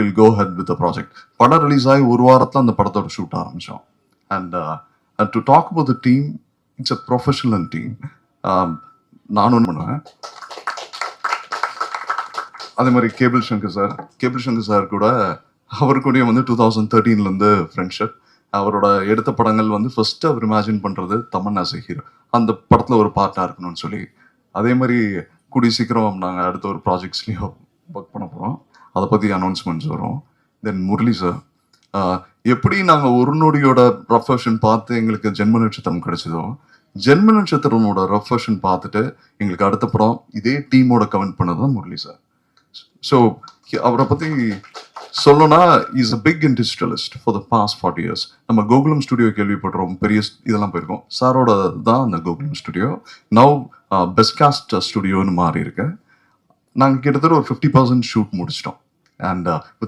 Will go head with project படம் release ஆகி ஒரு வாரத்தில் அந்த படத்தோட ஷூட் ஆரம்பித்தோம் and and to talk about the team it's a professional team நான் ஒன்று பண்ணுவேன்? அதே மாதிரி Cable Shankar sir Cable Shankar sir கூட அவர் கூடயும் வந்து டூ தௌசண்ட் தேர்ட்டீன்லேருந்து ஃப்ரெண்ட்ஷிப் அவரோட எடுத்த படங்கள் வந்து ஃபர்ஸ்ட் அவர் இமேஜின் பண்ணுறது தமன் ஆஸ் ஹீரோ அந்த படத்தில் ஒரு பார்ட்டாக இருக்கணும்னு சொல்லி. அதே மாதிரி கூடிய சீக்கிரம் நாங்கள் அடுத்த ஒரு ப்ராஜெக்ட்ஸ்லேயும் ஒர்க் பண்ண போகிறோம் அதை பற்றி அனௌன்ஸ்மெண்ட்ஸ் வரும். தென் முரளி சார் எப்படி நாங்கள் ஒரு நொடியோட ரஃபர்ஷன் பார்த்து எங்களுக்கு ஜென்ம நட்சத்திரம் கிடைச்சதோ ஜென்ம நட்சத்திரமோட ரஃபர்ஷன் பார்த்துட்டு எங்களுக்கு அடுத்த படம் இதே டீமோட கமெண்ட் பண்ணது தான் முரளி சார் ஸோ அவரை பற்றி சொல்லணும்னா is a big industrialist for the past forty years நம்ம கோகுலம் ஸ்டுடியோ கேள்விப்படுறோம் பெரிய இதெல்லாம் போயிருக்கோம். சாரோட தான் அந்த Gokulam studio now best cast ஸ்டுடியோன்னு மாறி இருக்கேன் நாங்கள் கிட்டத்தட்ட ஒரு ஃபிஃப்டி பர்சன்ட் ஷூட் முடிச்சிட்டோம். And with uh,